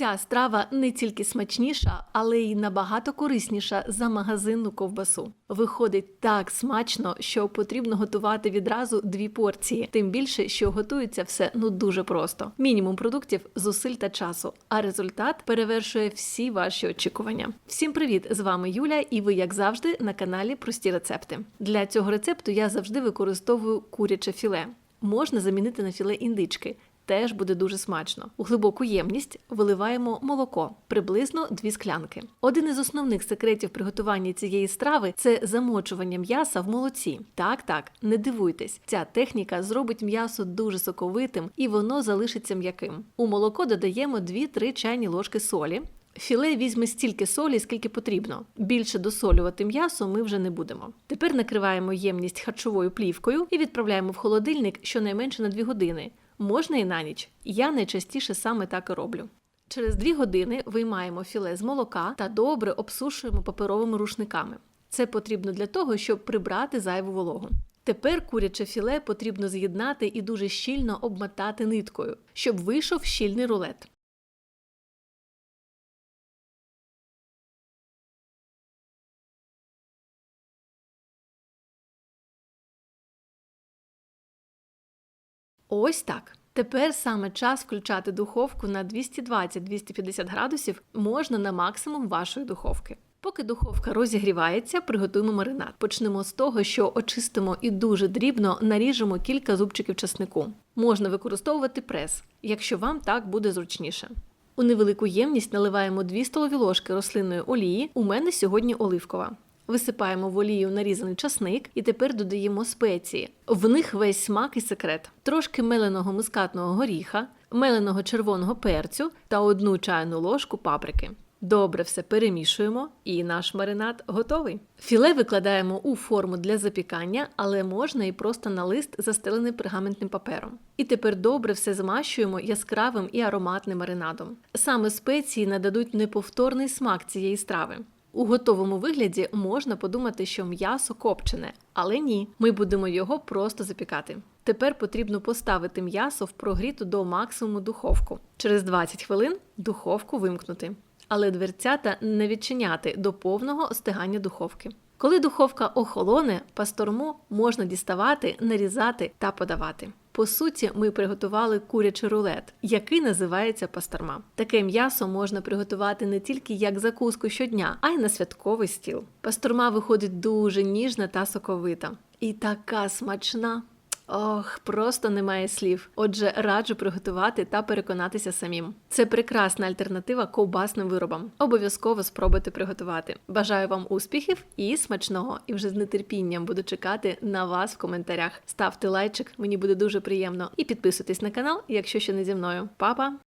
Ця страва не тільки смачніша, але й набагато корисніша за магазинну ковбасу. Виходить так смачно, що потрібно готувати відразу дві порції, тим більше, що готується все ну дуже просто. Мінімум продуктів, зусиль та часу, а результат перевершує всі ваші очікування. Всім привіт! З вами Юля, і ви, як завжди, на каналі Прості рецепти. Для цього рецепту я завжди використовую куряче філе. Можна замінити на філе індички. Теж буде дуже смачно. У глибоку ємність виливаємо молоко, приблизно 2 склянки. Один із основних секретів приготування цієї страви це замочування м'яса в молоці. Так, так, не дивуйтесь, ця техніка зробить м'ясо дуже соковитим і воно залишиться м'яким. У молоко додаємо 2-3 чайні ложки солі. Філе візьме стільки солі, скільки потрібно. Більше досолювати м'ясо ми вже не будемо. Тепер накриваємо ємність харчовою плівкою і відправляємо в холодильник щонайменше на 2 години. Можна і на ніч. Я найчастіше саме так і роблю. Через 2 години виймаємо філе з молока та добре обсушуємо паперовими рушниками. Це потрібно для того, щоб прибрати зайву вологу. Тепер куряче філе потрібно з'єднати і дуже щільно обмотати ниткою, щоб вийшов щільний рулет. Ось так. Тепер саме час включати духовку на 220-250 градусів можна на максимум вашої духовки. Поки духовка розігрівається, приготуємо маринад. Почнемо з того, що очистимо і дуже дрібно наріжемо кілька зубчиків часнику. Можна використовувати прес, якщо вам так буде зручніше. У невелику ємність наливаємо 2 столові ложки рослинної олії. У мене сьогодні оливкова. Висипаємо в олію нарізаний часник і тепер додаємо спеції. В них весь смак і секрет: трошки меленого мускатного горіха, меленого червоного перцю та одну чайну ложку паприки. Добре все перемішуємо, і наш маринад готовий. Філе викладаємо у форму для запікання, але можна і просто на лист, застелений пергаментним папером. І тепер добре все змащуємо яскравим і ароматним маринадом. Саме спеції нададуть неповторний смак цієї страви. У готовому вигляді можна подумати, що м'ясо копчене, але ні, ми будемо його просто запікати. Тепер потрібно поставити м'ясо в прогріту до максимуму духовку. Через 20 хвилин духовку вимкнути, але дверцята не відчиняти до повного остигання духовки. Коли духовка охолоне, пасторму можна діставати, нарізати та подавати. По суті, ми приготували курячий рулет, який називається пасторма. Таке м'ясо можна приготувати не тільки як закуску щодня, а й на святковий стіл. Пасторма виходить дуже ніжна та соковита. І така смачна. Ох, просто немає слів. Отже, раджу приготувати та переконатися самим. Це прекрасна альтернатива ковбасним виробам. Обов'язково спробуйте приготувати. Бажаю вам успіхів і смачного! І вже з нетерпінням буду чекати на вас в коментарях. Ставте лайчик, мені буде дуже приємно. І підписуйтесь на канал, якщо ще не зі мною. Па-па!